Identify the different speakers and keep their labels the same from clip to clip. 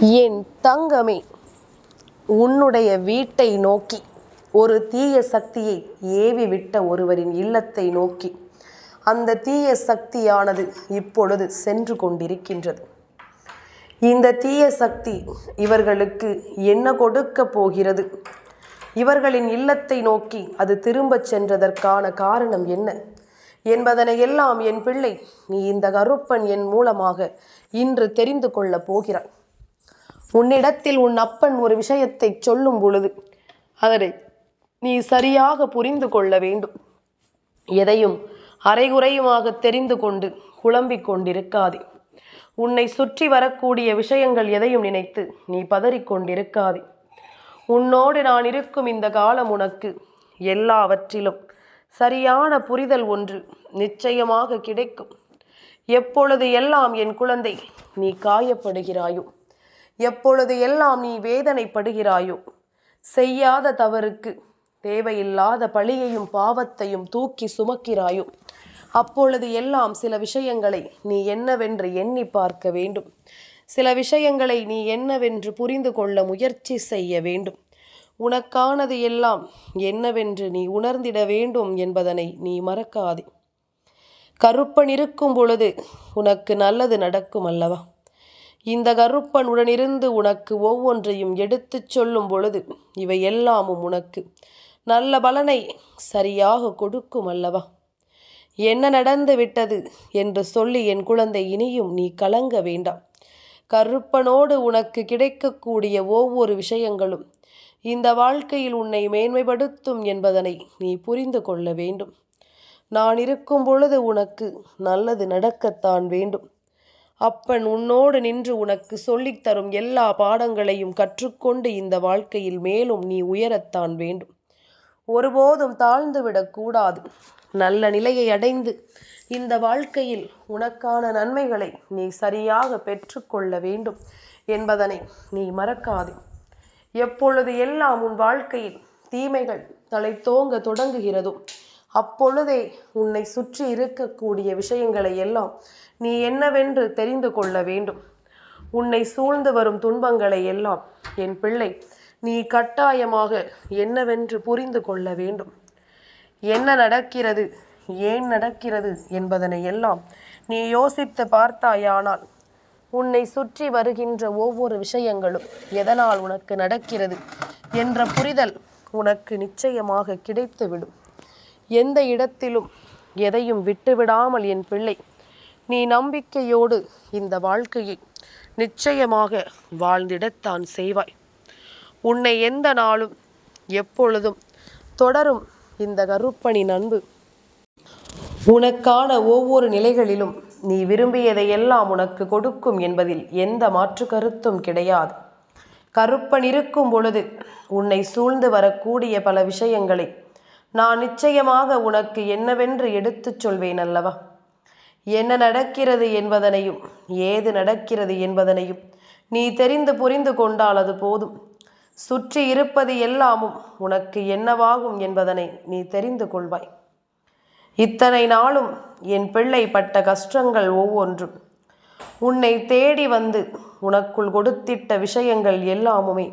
Speaker 1: என் தங்கமே உன்னுடைய வீட்டை நோக்கி ஒரு தீய சக்தியை ஏவி விட்ட ஒருவரின் இல்லத்தை நோக்கி அந்த தீய சக்தியானது இப்பொழுது சென்று கொண்டிருக்கின்றது. இந்த தீய சக்தி இவர்களுக்கு என்ன கொடுக்க போகிறது? இவர்களின் இல்லத்தை நோக்கி அது திரும்பச் சென்றதற்கான காரணம் என்ன? என்பதனை எல்லாம் என் பிள்ளை நீ இந்த கருப்பன் என் மூலமாக இன்று தெரிந்து கொள்ளப் போகிறாய். உன்னிடத்தில் உன் அப்பன் ஒரு விஷயத்தை சொல்லும் பொழுது அதனை நீ சரியாக புரிந்து கொள்ள வேண்டும். எதையும் அரைகுறையுமாக தெரிந்து கொண்டு குழம்பிக் கொண்டிருக்காதே. உன்னை சுற்றி வரக்கூடிய விஷயங்கள் எதையும் நினைத்து நீ பதறிக்கொண்டிருக்காதே உன்னோடு நான் இருக்கும் இந்த காலம் உனக்கு எல்லாவற்றிலும் சரியான புரிதல் ஒன்று நிச்சயமாக கிடைக்கும். எப்பொழுது எல்லாம் என் குழந்தை நீ காயப்படுகிறாயோ? எப்பொழுது எல்லாம் நீ வேதனைப்படுகிறாயோ? செய்யாத தவறுக்கு தேவையில்லாத பழியையும் பாவத்தையும் தூக்கி சுமக்கிறாயோ? அப்பொழுது எல்லாம் சில விஷயங்களை நீ என்னவென்று எண்ணி பார்க்க வேண்டும். சில விஷயங்களை நீ என்னவென்று புரிந்து கொள்ள முயற்சி செய்ய வேண்டும். உனக்கானது எல்லாம் என்னவென்று நீ உணர்ந்திட வேண்டும் என்பதனை நீ மறக்காதே. கருப்பன் இருக்கும் பொழுது உனக்கு நல்லது நடக்கும் அல்லவா? இந்த கருப்பன் உடனிருந்து உனக்கு ஒவ்வொன்றையும் எடுத்துச் சொல்லும் பொழுது இவை எல்லாமும் உனக்கு நல்ல பலனை சரியாக கொடுக்கும் அல்லவா? என்ன நடந்து விட்டது என்று சொல்லி என் குழந்தை இனியும் நீ கலங்க வேண்டாம். கருப்பனோடு உனக்கு கிடைக்கக்கூடிய ஒவ்வொரு விஷயங்களும் இந்த வாழ்க்கையில் உன்னை மேன்மைப்படுத்தும் என்பதனை நீ புரிந்து கொள்ள வேண்டும். நான் இருக்கும் பொழுது உனக்கு நல்லது நடக்கத்தான் வேண்டும். அப்பன் உன்னோடு நின்று உனக்கு சொல்லித் தரும் எல்லா பாடங்களையும் கற்றுக்கொண்டு இந்த வாழ்க்கையில் மேலும் நீ உயரத்தான் வேண்டும். ஒருபோதும் தாழ்ந்துவிடக்கூடாது நல்ல நிலையை அடைந்து இந்த வாழ்க்கையில் உனக்கான நன்மைகளை நீ சரியாக பெற்றுக்கொள்ள வேண்டும் என்பதனை நீ மறக்காதே. எப்பொழுது எல்லாம் உன் வாழ்க்கையில் தீமைகள் தலை தோங்க தொடங்குகிறதோ அப்பொழுதே உன்னை சுற்றி இருக்கக்கூடிய விஷயங்களை எல்லாம் நீ என்னவென்று தெரிந்து கொள்ள வேண்டும். உன்னை சூழ்ந்து வரும் துன்பங்களை எல்லாம் என் பிள்ளை நீ கட்டாயமாக என்னவென்று புரிந்து கொள்ள வேண்டும். என்ன நடக்கிறது ஏன் நடக்கிறது என்பதனை எல்லாம் நீ யோசித்து பார்த்தாயானால் உன்னை சுற்றி வருகின்ற ஒவ்வொரு விஷயங்களும் எதனால் உனக்கு நடக்கிறது என்ற புரிதல் உனக்கு நிச்சயமாக கிடைத்துவிடும். எந்த இடத்திலும் எதையும் விட்டுவிடாமல் என் பிள்ளை நீ நம்பிக்கையோடு இந்த வாழ்க்கையை நிச்சயமாக வாழ்ந்திடத்தான் செய்வாய். உன்னை எந்த நாளும் எப்பொழுதும் தொடரும் இந்த கருப்பனின் அன்பு உனக்கான ஒவ்வொரு நிலைகளிலும் நீ விரும்பியதையெல்லாம் உனக்கு கொடுக்கும் என்பதில் எந்த மாற்று கருத்தும் கிடையாது. கருப்பன் இருக்கும் பொழுது உன்னை சூழ்ந்து வரக்கூடிய பல விஷயங்களை நான் நிச்சயமாக உனக்கு என்னவென்று எடுத்துச் சொல்வேன் அல்லவா? என்ன நடக்கிறது என்பதனையும் ஏது நடக்கிறது என்பதனையும் நீ தெரிந்து புரிந்து கொண்டால் அது போதும். சுற்றி இருப்பது எல்லாமும் உனக்கு என்னவாகும் என்பதனை நீ தெரிந்து கொள்வாய். இத்தனை நாளும் என் பிள்ளை பட்ட கஷ்டங்கள் ஒவ்வொன்றும் உன்னை தேடி வந்து உனக்குள் கொடுத்திட்ட விஷயங்கள் எல்லாமுமே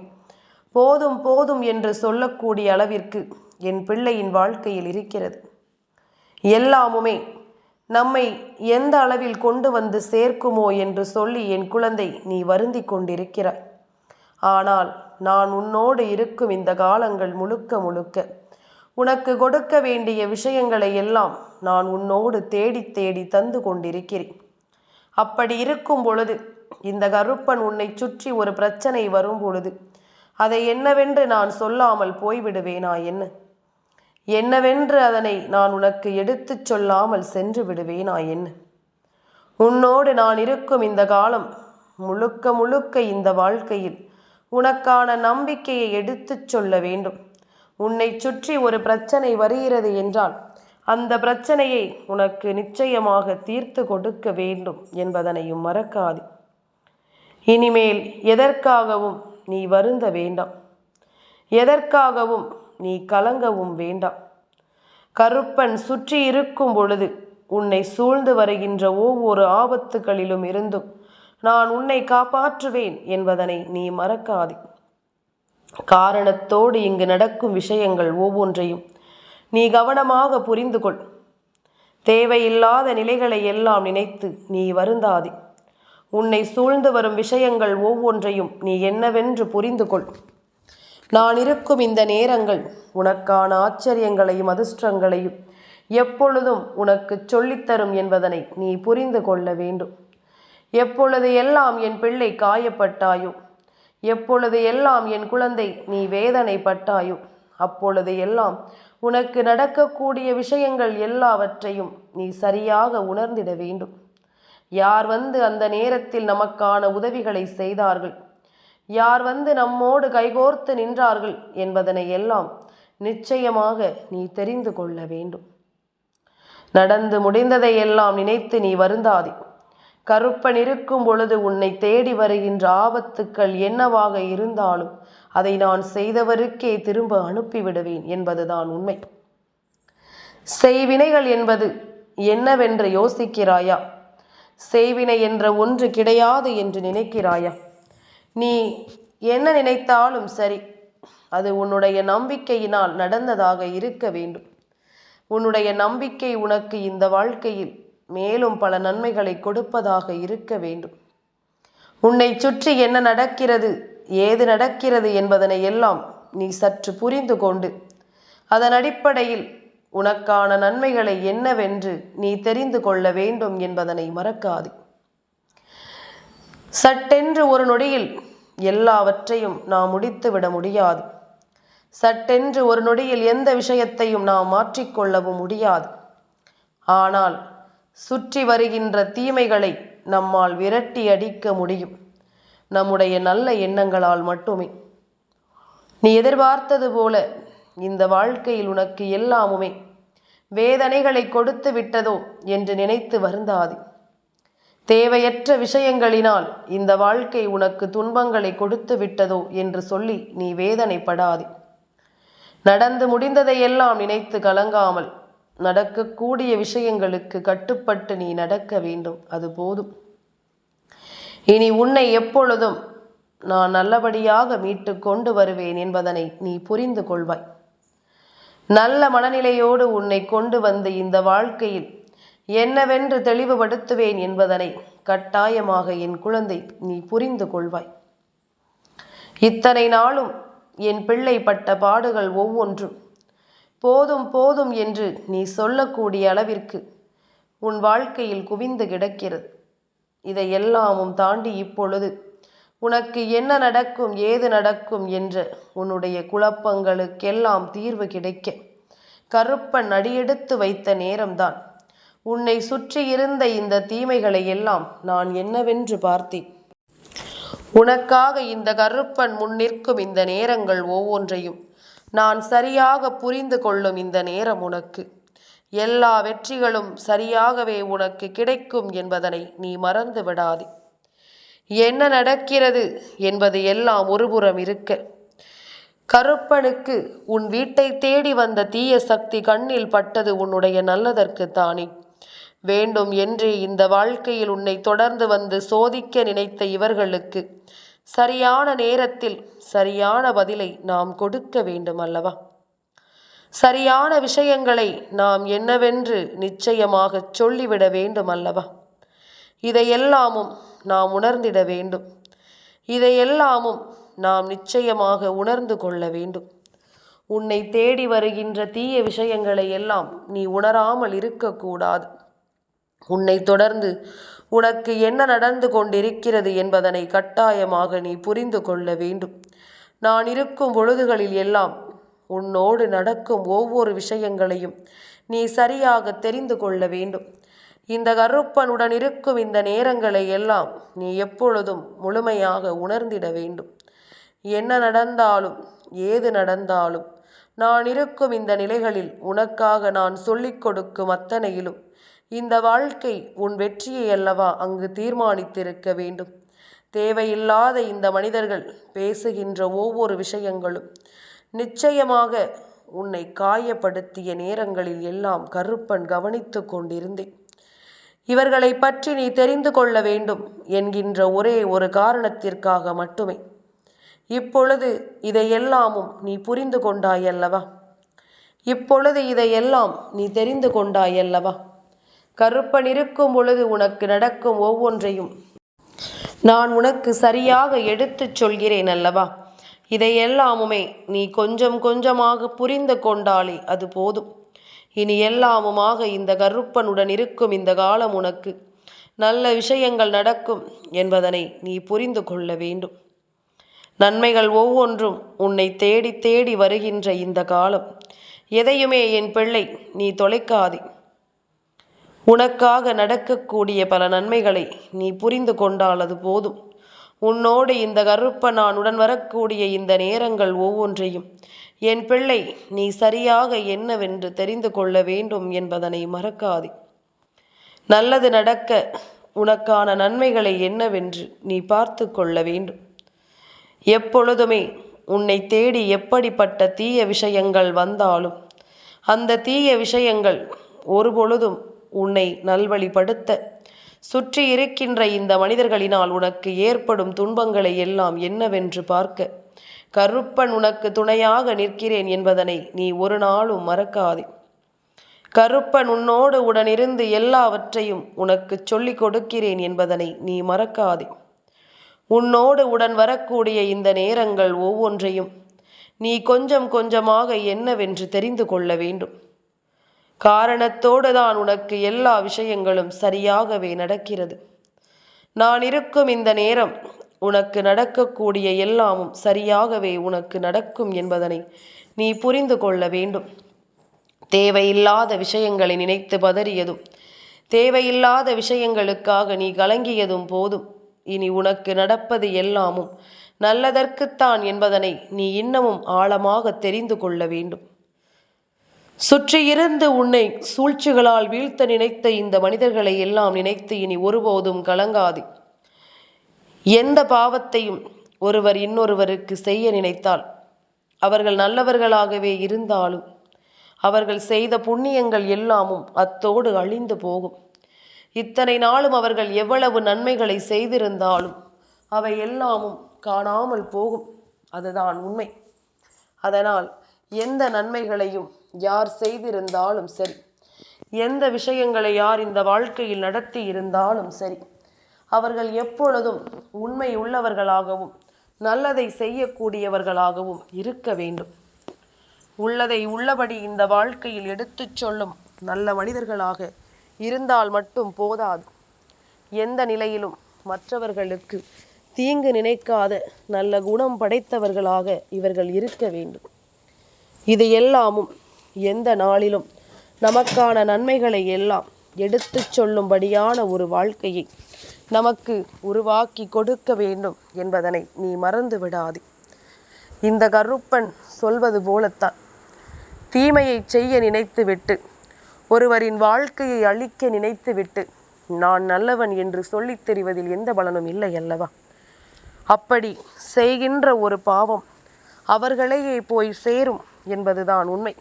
Speaker 1: போதும் போதும் என்று சொல்லக்கூடிய அளவிற்கு என் பிள்ளையின் வாழ்க்கையில் இருக்கிறது. எல்லாமுமே நம்மை எந்த அளவில் கொண்டு வந்து சேர்க்குமோ என்று சொல்லி என் குழந்தை நீ வருந்தி கொண்டிருக்கிறாய். ஆனால் நான் உன்னோடு இருக்கும் இந்த காலங்கள் முழுக்க முழுக்க உனக்கு கொடுக்க வேண்டிய விஷயங்களை எல்லாம் நான் உன்னோடு தேடி தேடி தந்து கொண்டிருக்கிறேன். அப்படி இருக்கும் பொழுது இந்த கருப்பன் உன்னை சுற்றி ஒரு பிரச்சனை வரும் பொழுது அதை என்னவென்று நான் சொல்லாமல் போய்விடுவேனா என்ன? என்னவென்று அதனை நான் உனக்கு எடுத்துச் சொல்லாமல் சென்று விடுவேனா என்ன? உன்னோடு நான் இருக்கும் இந்த காலம் முழுக்க முழுக்க இந்த வாழ்க்கையில் உனக்கான நம்பிக்கையை எடுத்துச் சொல்ல வேண்டும். உன்னை சுற்றி ஒரு பிரச்சனை வருகிறது என்றால் அந்த பிரச்சனையை உனக்கு நிச்சயமாக தீர்த்து கொடுக்க வேண்டும் என்பதனையும் மறக்காது. இனிமேல் எதற்காகவும் நீ வருந்த வேண்டாம். எதற்காகவும் நீ கலங்கவும் வேண்டாம். கருப்பன் சுற்றி இருக்கும் பொழுது உன்னை சூழ்ந்து வருகின்ற ஒவ்வொரு ஆபத்துகளிலும் இருந்தும் நான் உன்னை காப்பாற்றுவேன் என்பதனை நீ மறக்காதே. காரணத்தோடு இங்கு நடக்கும் விஷயங்கள் ஒவ்வொன்றையும் நீ கவனமாக புரிந்து கொள் தேவையில்லாத நிலைகளை எல்லாம் நினைத்து நீ வருந்தாதே. உன்னை சூழ்ந்து வரும் விஷயங்கள் ஒவ்வொன்றையும் நீ என்னவென்று புரிந்து கொள் நான் இருக்கும் இந்த நேரங்கள் உனக்கான ஆச்சரியங்களையும் அதிர்ஷ்டங்களையும் எப்பொழுதும் உனக்கு சொல்லித்தரும் என்பதனை நீ புரிந்து கொள்ள வேண்டும். எப்பொழுது எல்லாம் என் பிள்ளை காயப்பட்டாயோ எப்பொழுது எல்லாம் என் குழந்தை நீ வேதனைப்பட்டாயோ அப்பொழுது எல்லாம் உனக்கு நடக்கக்கூடிய விஷயங்கள் எல்லாவற்றையும் நீ சரியாக உணர்ந்திட வேண்டும். யார் வந்து அந்த நேரத்தில் நமக்கான உதவிகளை செய்தார்கள்? யார் வந்து நம்மோடு கைகோர்த்து நின்றார்கள் என்பதனை எல்லாம் நிச்சயமாக நீ தெரிந்து கொள்ள வேண்டும். நடந்து முடிந்ததை எல்லாம் நினைத்து நீ வருந்தாதே. கருப்பன் இருக்கும் பொழுது உன்னை தேடி வருகின்ற ஆபத்துக்கள் என்னவாக இருந்தாலும் அதை நான் செய்தவருக்கே திரும்ப அனுப்பிவிடுவேன் என்பதுதான் உண்மை. செய்வினைகள் என்பது என்னவென்று யோசிக்கிறாயா? செய்வினை என்ற ஒன்று கிடையாது என்று நினைக்கிறாயா? நீ என்ன நினைத்தாலும் சரி அது உன்னுடைய நம்பிக்கையினால் நடந்ததாக இருக்க வேண்டும். உன்னுடைய நம்பிக்கை உனக்கு இந்த வாழ்க்கையில் மேலும் பல நன்மைகளை கொடுப்பதாக இருக்க வேண்டும். உன்னை சுற்றி என்ன நடக்கிறது ஏது நடக்கிறது என்பதனை எல்லாம் நீ சற்று புரிந்து கொண்டு அதன் அடிப்படையில் உனக்கான நன்மைகளை என்னவென்று நீ தெரிந்து கொள்ள வேண்டும் என்பதனை மறக்காது. சட்டென்று ஒரு நொடியில் எல்லாவற்றையும் நாம் முடித்துவிட முடியாது. சட்டென்று ஒரு நொடியில் எந்த விஷயத்தையும் நாம் மாற்றிக்கொள்ளவும் முடியாது. ஆனால் சுற்றி வருகின்ற தீமைகளை நம்மால் விரட்டி அடிக்க முடியும். நம்முடைய நல்ல எண்ணங்களால் மட்டுமே. நீ எதிர்பார்த்தது போல இந்த வாழ்க்கையில் உனக்கு எல்லாமுமே வேதனைகளை கொடுத்து விட்டதோ என்று நினைத்து வருந்தாதே. தேவையற்ற விஷயங்களினால் இந்த வாழ்க்கை உனக்கு துன்பங்களை கொடுத்து விட்டதோ என்று சொல்லி நீ வேதனைப்படாதே. நடந்து முடிந்ததையெல்லாம் நினைத்து கலங்காமல் நடக்கக்கூடிய விஷயங்களுக்கு கட்டுப்பட்டு நீ நடக்க வேண்டும் அது போதும். இனி உன்னை எப்பொழுதும் நான் நல்லபடியாக மீட்டு கொண்டு வருவேன் என்பதனை நீ புரிந்து கொள்வாய். நல்ல மனநிலையோடு உன்னை கொண்டு வந்து இந்த வாழ்க்கையில் என்னவென்று தெளிவுபடுத்துவேன் என்பதனை கட்டாயமாக என் குழந்தை நீ புரிந்து கொள்வாய். இத்தனை நாளும் என் பிள்ளை பட்ட பாடுகள் ஒவ்வொன்றும் போதும் போதும் என்று நீ சொல்லக்கூடிய அளவிற்கு உன் வாழ்க்கையில் குவிந்து கிடக்கிறது. இதை எல்லாமும் தாண்டி இப்பொழுது உனக்கு என்ன நடக்கும் ஏது நடக்கும் என்ற உன்னுடைய குழப்பங்களுக்கெல்லாம் தீர்வு கிடைக்க கருப்பன் அடியெடுத்து வைத்த நேரம்தான். உன்னை சுற்றி இருந்த இந்த தீமைகளை எல்லாம் நான் என்னவென்று பார்த்தேன். உனக்காக இந்த கருப்பன் முன்னிற்கும் இந்த நேரங்கள் ஒவ்வொன்றையும் நான் சரியாக புரிந்து கொள்ளும் இந்த நேரம் உனக்கு. எல்லா வெற்றிகளும் சரியாகவே உனக்கு கிடைக்கும் என்பதனை நீ மறந்து விடாதே. என்ன நடக்கிறது என்பது எல்லாம் ஒருபுறம் இருக்க. கருப்பனுக்கு உன் வீட்டை தேடி வந்த தீய சக்தி கண்ணில் பட்டது உன்னுடைய நல்லதற்கு தானே வேண்டும் என்றே இந்த வாழ்க்கையில் உன்னை தொடர்ந்து வந்து சோதிக்க நினைத்த இவர்களுக்கு சரியான நேரத்தில் சரியான பதிலை நாம் கொடுக்க வேண்டும் அல்லவா? சரியான விஷயங்களை நாம் என்னவென்று நிச்சயமாக சொல்லிவிட வேண்டும் அல்லவா? இதையெல்லாமும் நாம் உணர்ந்திட வேண்டும். இதையெல்லாமும் நாம் நிச்சயமாக உணர்ந்து கொள்ள வேண்டும். உன்னை தேடி வருகின்ற தீய விஷயங்களை எல்லாம் நீ உணராமல் இருக்கக்கூடாது. உன்னை தொடர்ந்து உனக்கு என்ன நடந்து கொண்டிருக்கிறது என்பதனை கட்டாயமாக நீ புரிந்து கொள்ள வேண்டும். நான் இருக்கும் பொழுதுகளில் எல்லாம் உன்னோடு நடக்கும் ஒவ்வொரு விஷயங்களையும் நீ சரியாக தெரிந்து கொள்ள வேண்டும். இந்த கருப்பனுடன் இருக்கும் இந்த நேரங்களை எல்லாம் நீ எப்பொழுதும் முழுமையாக உணர்ந்திட வேண்டும். என்ன நடந்தாலும் ஏது நடந்தாலும் நான் இருக்கும் இந்த நிலைகளில் உனக்காக நான் சொல்லிக் கொடுக்கும் அத்தனையிலும் இந்த வாழ்க்கை உன் வெற்றியை அல்லவா அங்கு தீர்மானித்திருக்க வேண்டும். தேவையில்லாத இந்த மனிதர்கள் பேசுகின்ற ஒவ்வொரு விஷயங்களும் நிச்சயமாக உன்னை காயப்படுத்திய நேரங்களில் எல்லாம் கருப்பன் கவனித்து கொண்டிருந்தேன். இவர்களை பற்றி நீ தெரிந்து கொள்ள வேண்டும் என்கின்ற ஒரே ஒரு காரணத்திற்காக மட்டுமே. இப்பொழுது இதையெல்லாமும் நீ புரிந்து கொண்டாயல்லவா? இப்பொழுது இதையெல்லாம் நீ தெரிந்து கொண்டாயல்லவா? கருப்பன் இருக்கும் பொழுது உனக்கு நடக்கும் ஒவ்வொன்றையும் நான் உனக்கு சரியாக எடுத்துச் சொல்கிறேன் அல்லவா? இதையெல்லாமுமே நீ கொஞ்சம் கொஞ்சமாக புரிந்து கொண்டாலே அது போதும். இனி எல்லாமுமாக இந்த கருப்பனுடன் இருக்கும் இந்த காலம் உனக்கு நல்ல விஷயங்கள் நடக்கும் என்பதனை நீ புரிந்து கொள்ள வேண்டும். நன்மைகள் ஒவ்வொன்றும் உன்னை தேடி தேடி வருகின்ற இந்த காலம். எதையுமே என் பிள்ளை நீ தொலைக்காதே. உனக்காக நடக்கக்கூடிய பல நன்மைகளை நீ புரிந்து கொண்டால் அது போதும். உன்னோடு இந்த கருப்ப நான் உடன் வரக்கூடிய இந்த நேரங்கள் ஒவ்வொன்றையும் என் பிள்ளை நீ சரியாக என்னவென்று தெரிந்து கொள்ள வேண்டும் என்பதனை மறக்காதே. நல்லது நடக்க உனக்கான நன்மைகளை என்னவென்று நீ பார்த்து கொள்ள வேண்டும். எப்பொழுதுமே உன்னை தேடி எப்படிப்பட்ட தீய விஷயங்கள் வந்தாலும் அந்த தீய விஷயங்கள் ஒருபொழுதும் உன்னை நல்வழிப்படுத்த. சுற்றி இருக்கின்ற இந்த மனிதர்களினால் உனக்கு ஏற்படும் துன்பங்களை எல்லாம் என்னவென்று பார்க்க. கருப்பன் உனக்கு துணையாக நிற்கிறேன் என்பதனை நீ ஒரு நாளும் மறக்காதே. கருப்பன் உன்னோடு உடனிருந்து எல்லாவற்றையும் உனக்கு சொல்லிக் கொடுக்கிறேன் என்பதனை நீ மறக்காதே. உன்னோடு உடன் வரக்கூடிய இந்த நேரங்கள் ஒவ்வொன்றையும் நீ கொஞ்சம் கொஞ்சமாக என்னவென்று தெரிந்து கொள்ள வேண்டும். காரணத்தோடு தான் உனக்கு எல்லா விஷயங்களும் சரியாகவே நடக்கிறது. நான் இருக்கும் இந்த நேரம் உனக்கு நடக்கக்கூடிய எல்லாமும் சரியாகவே உனக்கு நடக்கும் என்பதனை நீ புரிந்து கொள்ள வேண்டும். தேவையில்லாத விஷயங்களை நினைத்து பதறியதும் தேவையில்லாத விஷயங்களுக்காக நீ கலங்கியதும் போதும். இனி உனக்கு நடப்பது எல்லாமும் நல்லதற்குத்தான் என்பதனை நீ இன்னமும் ஆழமாக தெரிந்து கொள்ள வேண்டும். சுற்றியிருந்து உன்னை சூழ்ச்சிகளால் வீழ்த்த நினைத்த இந்த மனிதர்களை எல்லாம் நினைத்து இனி ஒருபோதும் கலங்காது. எந்த பாவத்தையும் ஒருவர் இன்னொருவருக்கு செய்ய நினைத்தால் அவர்கள் நல்லவர்களாகவே இருந்தாலும் அவர்கள் செய்த புண்ணியங்கள் எல்லாமும் அத்தோடு அழிந்து போகும். இத்தனை நாளும் அவர்கள் எவ்வளவு நன்மைகளை செய்திருந்தாலும் அவை எல்லாமும் காணாமல் போகும். அதுதான் உண்மை. அதனால் எந்த நன்மைகளையும் யார் செய்திருந்தாலும் சரி. எந்த விஷயங்களை யார் இந்த வாழ்க்கையில் நடத்தி இருந்தாலும் சரி. அவர்கள் எப்பொழுதும் உண்மை உள்ளவர்களாகவும் நல்லதை செய்யக்கூடியவர்களாகவும் இருக்க வேண்டும். உள்ளதை உள்ளபடி இந்த வாழ்க்கையில் எடுத்துச் சொல்லும் நல்ல மனிதர்களாக இருந்தால் மட்டும் போதாது. எந்த நிலையிலும் மற்றவர்களுக்கு தீங்கு நினைக்காத நல்ல குணம் படைத்தவர்களாக இவர்கள் இருக்க வேண்டும். இது எல்லாமும் எந்த நாளிலும் நமக்கான நன்மைகளை எல்லாம் எடுத்துச் சொல்லும்படியான ஒரு வாழ்க்கையை நமக்கு உருவாக்கி கொடுக்க வேண்டும் என்பதனை நீ மறந்து விடாதே. இந்த கருப்பன் சொல்வது போலத்தான். தீமையை செய்ய நினைத்துவிட்டு ஒருவரின் வாழ்க்கையை அழிக்க நினைத்துவிட்டு நான் நல்லவன் என்று சொல்லித் தெரிவதில் எந்த பலனும் இல்லை அல்லவா? அப்படி செய்கின்ற ஒரு பாவம் அவர்களையே போய் சேரும் என்பதுதான் உண்மை.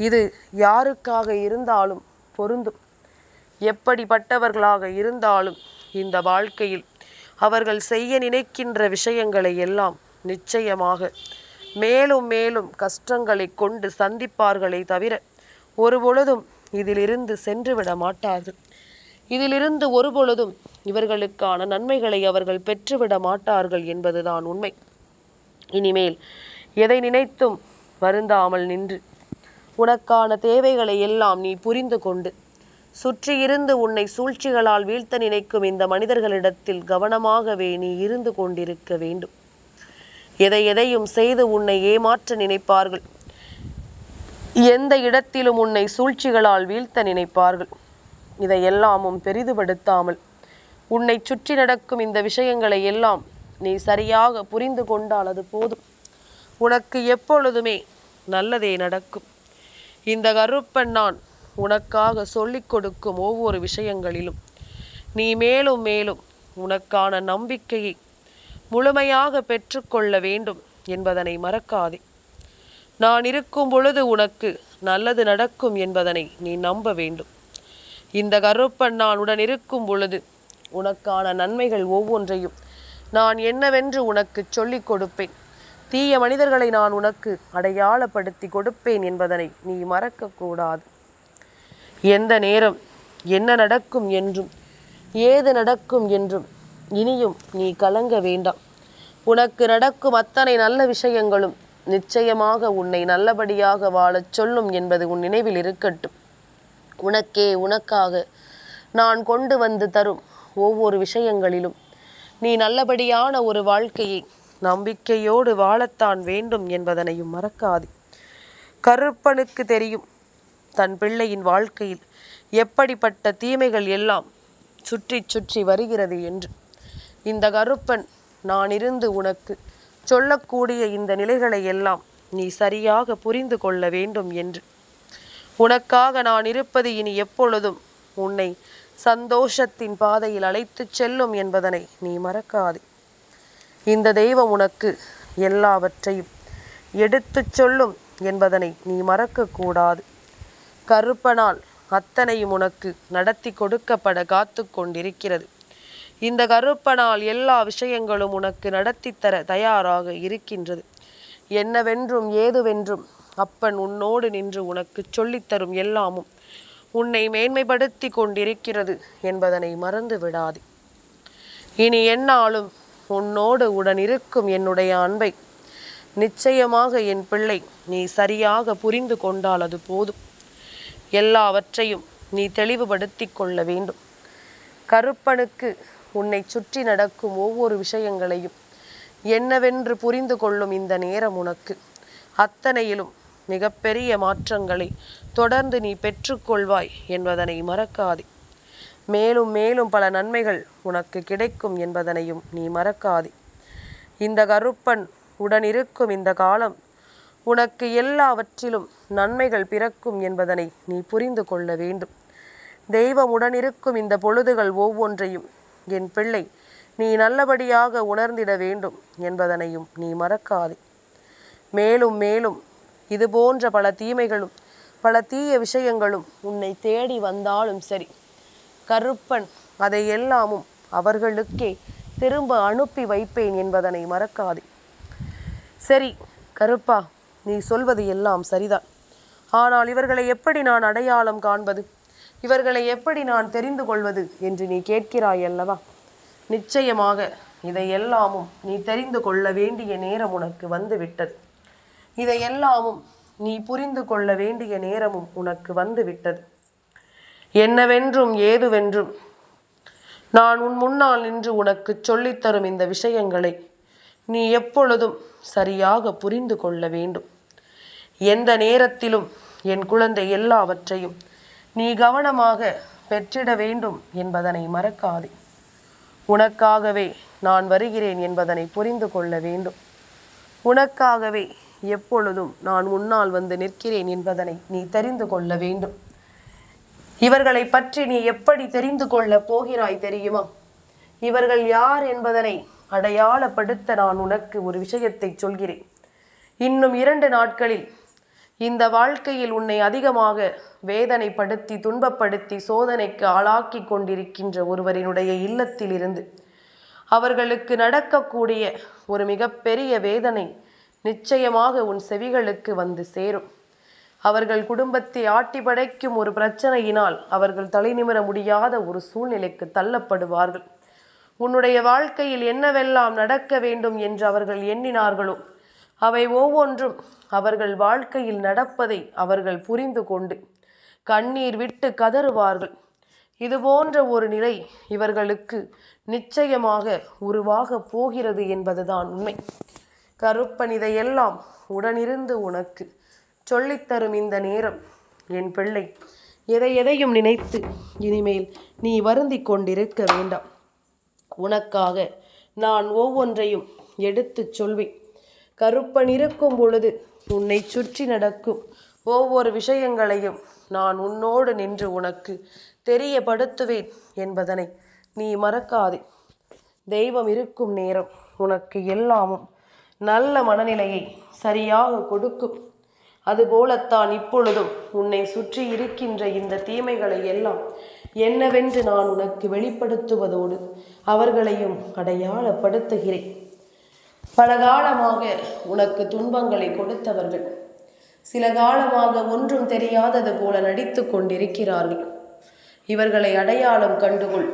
Speaker 1: இது யாருக்காக இருந்தாலும் பொருந்தும். எப்படிப்பட்டவர்களாக இருந்தாலும் இந்த வாழ்க்கையில் அவர்கள் செய்ய நினைக்கின்ற விஷயங்களை எல்லாம் நிச்சயமாக மேலும் மேலும் கஷ்டங்களை கொண்டு சந்திப்பார்களே தவிர ஒருபொழுதும் இதிலிருந்து சென்றுவிட மாட்டார்கள். இதிலிருந்து ஒருபொழுதும் இவர்களுக்கான நன்மைகளை அவர்கள் பெற்றுவிட மாட்டார்கள் என்பதுதான் உண்மை. இனிமேல் எதை நினைத்தும் வருந்தாமல் நின்று உனக்கான தேவைகளை எல்லாம் நீ புரிந்து கொண்டு. சுற்றியிருந்து உன்னை சூழ்ச்சிகளால் வீழ்த்த நினைக்கும் இந்த மனிதர்களிடத்தில் கவனமாகவே நீ இருந்து கொண்டிருக்க வேண்டும். எதை எதையும் செய்து உன்னை ஏமாற்ற நினைப்பார்கள். எந்த இடத்திலும் உன்னை சூழ்ச்சிகளால் வீழ்த்த நினைப்பார்கள். இதையெல்லாமும் பெரிதுபடுத்தாமல் உன்னை சுற்றி நடக்கும் இந்த விஷயங்களை எல்லாம் நீ சரியாக புரிந்து கொண்டால் அது போதும். உனக்கு எப்பொழுதுமே நல்லதே நடக்கும். இந்த கருப்பன் நான் உனக்காக சொல்லிக் கொடுக்கும் ஒவ்வொரு விஷயங்களிலும். நீ மேலும் மேலும் உனக்கான நம்பிக்கையை முழுமையாக பெற்றுக்கொள்ள வேண்டும் என்பதனை மறக்காதே. நான் இருக்கும் பொழுது உனக்கு நல்லது நடக்கும் என்பதனை நீ நம்ப வேண்டும். இந்த கருப்பன் நான் உடன் இருக்கும் பொழுது உனக்கான நன்மைகள் ஒவ்வொன்றையும் நான் என்னவென்று உனக்கு சொல்லிக் கொடுப்பேன். தீய மனிதர்களை நான் உனக்கு அடையாளப்படுத்தி கொடுப்பேன் என்பதனை நீ மறக்கக்கூடாது. எந்த நேரம் என்ன நடக்கும் என்றும் ஏது நடக்கும் என்றும் இனியும் நீ கலங்க வேண்டாம். உனக்கு நடக்கும் அத்தனை நல்ல விஷயங்களும் நிச்சயமாக உன்னை நல்லபடியாக வாழச் சொல்லும் என்பது உன் நினைவில் இருக்கட்டும். உனக்கே உனக்காக நான் கொண்டு வந்து தரும் ஒவ்வொரு விஷயங்களிலும் நீ நல்லபடியான ஒரு வாழ்க்கையை நம்பிக்கையோடு வாழத்தான் வேண்டும் என்பதனையும் மறக்காது. கருப்பனுக்கு தெரியும் தன் பிள்ளையின் வாழ்க்கையில் எப்படிப்பட்ட தீமைகள் எல்லாம் சுற்றி சுற்றி வருகிறது என்று. இந்த கருப்பன் நான் இருந்து உனக்கு சொல்லக்கூடிய இந்த நிலைகளை எல்லாம் நீ சரியாக புரிந்து கொள்ள வேண்டும் என்று. உனக்காக நான் இருப்பது இனி எப்பொழுதும் உன்னை சந்தோஷத்தின் பாதையில் அழைத்துச் செல்லும் என்பதனை நீ மறக்காதே. இந்த தெய்வம் உனக்கு எல்லாவற்றையும் எடுத்துச் சொல்லும் என்பதனை நீ மறக்கக்கூடாது. கருப்பனால் அத்தனையும் உனக்கு நடத்தி கொடுக்கப்பட காத்து கொண்டிருக்கிறது. இந்த கருப்பனால் எல்லா விஷயங்களும் உனக்கு நடத்தித்தர தர தயாராக இருக்கின்றது. என்னவென்றும் ஏதுவென்றும் அப்பன் உன்னோடு நின்று உனக்கு சொல்லித்தரும் எல்லாமும் உன்னை மேன்மைப்படுத்தி கொண்டிருக்கிறது என்பதனை மறந்து விடாது இனி என்னாலும் உன்னோடு உடனிருக்கும் என்னுடைய அன்பை. நிச்சயமாக என் பிள்ளை நீ சரியாக புரிந்து கொண்டால் அது போதும். எல்லாவற்றையும் நீ தெளிவுபடுத்தி கொள்ள வேண்டும். கருப்பனுக்கு உன்னை சுற்றி நடக்கும் ஒவ்வொரு விஷயங்களையும் என்னவென்று புரிந்து கொள்ளும் இந்த நேரம் உனக்கு. அத்தனையிலும் மிகப்பெரிய மாற்றங்களை தொடர்ந்து நீ பெற்றுக்கொள்வாய் என்பதனை மறக்காதே. மேலும் மேலும் பல நன்மைகள் உனக்கு கிடைக்கும் என்பதனையும் நீ மறக்காதே. இந்த கருப்பன் உடனிருக்கும் இந்த காலம் உனக்கு எல்லாவற்றிலும் நன்மைகள் பிறக்கும் என்பதனை நீ புரிந்து கொள்ள வேண்டும். தெய்வம் உடனிருக்கும் இந்த பொழுதுகள் ஒவ்வொன்றையும் என் பிள்ளை நீ நல்லபடியாக உணர்ந்திட வேண்டும் என்பதனையும் நீ மறக்காதே. மேலும் மேலும் இது போன்ற பல தீமைகளும் பல தீய விஷயங்களும் உன்னை தேடி வந்தாலும் சரி. கருப்பன். அதை எல்லாமும் அவர்களுக்கே திரும்ப அனுப்பி வைப்பேன் என்பதனை மறக்காதே. சரி கருப்பா நீ சொல்வது எல்லாம் சரிதான். ஆனால் இவர்களை எப்படி நான் அடையாளம் காண்பது? இவர்களை எப்படி நான் தெரிந்து கொள்வது என்று நீ கேட்கிறாய் அல்லவா? நிச்சயமாக இதை எல்லாமும் நீ தெரிந்து கொள்ள வேண்டிய நேரம் உனக்கு வந்துவிட்டது. இதை எல்லாமும் நீ புரிந்து கொள்ள வேண்டிய நேரமும் உனக்கு வந்துவிட்டது. என்னவென்றும் ஏதுவென்றும். நான் உன் முன்னால் நின்று உனக்கு சொல்லித்தரும் இந்த விஷயங்களை நீ எப்பொழுதும் சரியாக புரிந்து கொள்ள வேண்டும். எந்த நேரத்திலும் என் குழந்தை எல்லாவற்றையும் நீ கவனமாக பெற்றிட வேண்டும் என்பதனை மறக்காதே. உனக்காகவே நான் வருகிறேன் என்பதனை புரிந்து கொள்ள வேண்டும். உனக்காகவே எப்பொழுதும் நான் முன்னால் வந்து நிற்கிறேன் என்பதனை நீ தெரிந்து கொள்ள வேண்டும். இவர்களை பற்றி நீ எப்படி தெரிந்து கொள்ளப் போகிறாய் தெரியுமா? இவர்கள் யார் என்பதனை அடையாளப்படுத்த நான் உனக்கு ஒரு விஷயத்தை சொல்கிறேன். இன்னும் இரண்டு நாட்களில் இந்த வாழ்க்கையில் உன்னை அதிகமாக வேதனைப்படுத்தி துன்பப்படுத்தி சோதனைக்கு ஆளாக்கி கொண்டிருக்கின்ற ஒருவரினுடைய இல்லத்திலிருந்து அவர்களுக்கு நடக்கக்கூடிய ஒரு மிகப்பெரிய வேதனை நிச்சயமாக உன் செவிகளுக்கு வந்து சேரும். அவர்கள் குடும்பத்தை ஆட்டி படைக்கும் ஒரு பிரச்சனையினால் அவர்கள் தலைநிமிர முடியாத ஒரு சூழ்நிலைக்கு தள்ளப்படுவார்கள். உன்னுடைய வாழ்க்கையில் என்னவெல்லாம் நடக்க வேண்டும் என்று அவர்கள் எண்ணினார்களோ அவை ஒவ்வொன்றும் அவர்கள் வாழ்க்கையில் நடப்பதை அவர்கள் புரிந்து கொண்டு கண்ணீர் விட்டு கதறுவார்கள். இது போன்ற ஒரு நிலை இவர்களுக்கு நிச்சயமாக உருவாக போகிறது என்பதுதான் உண்மை. கருப்பன் இதையெல்லாம் உடனிருந்து உனக்கு சொல்லித்தரும் இந்த நேரம். என் பிள்ளை எதை எதையும் நினைத்து இனிமேல் நீ வருந்தி கொண்டிருக்க வேண்டாம். உனக்காக நான் ஒவ்வொன்றையும் எடுத்துச் சொல்வேன். கருப்பன் இருக்கும் பொழுது உன்னை சுற்றி நடக்கும் ஒவ்வொரு விஷயங்களையும் நான் உன்னோடு நின்று உனக்கு தெரியப்படுத்துவேன் என்பதனை நீ மறக்காதே. தெய்வம் இருக்கும் நேரம் உனக்கு எல்லாமும் நல்ல மனநிலையை சரியாக கொடுக்கும். அதுபோலத்தான் இப்பொழுதும் உன்னை சுற்றி இருக்கின்ற இந்த தீமைகளை எல்லாம் என்னவென்று நான் உனக்கு வெளிப்படுத்துவதோடு அவர்களையும் அடையாளப்படுத்துகிறேன். பல காலமாக உனக்கு துன்பங்களை கொடுத்தவர்கள் சில காலமாக ஒன்றும் தெரியாதது போல நடித்து கொண்டிருக்கிறார்கள். இவர்களை அடையாளம் கண்டுகொள்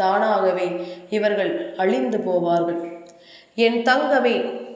Speaker 1: தானாகவே இவர்கள் அழிந்து போவார்கள். என் தங்கமே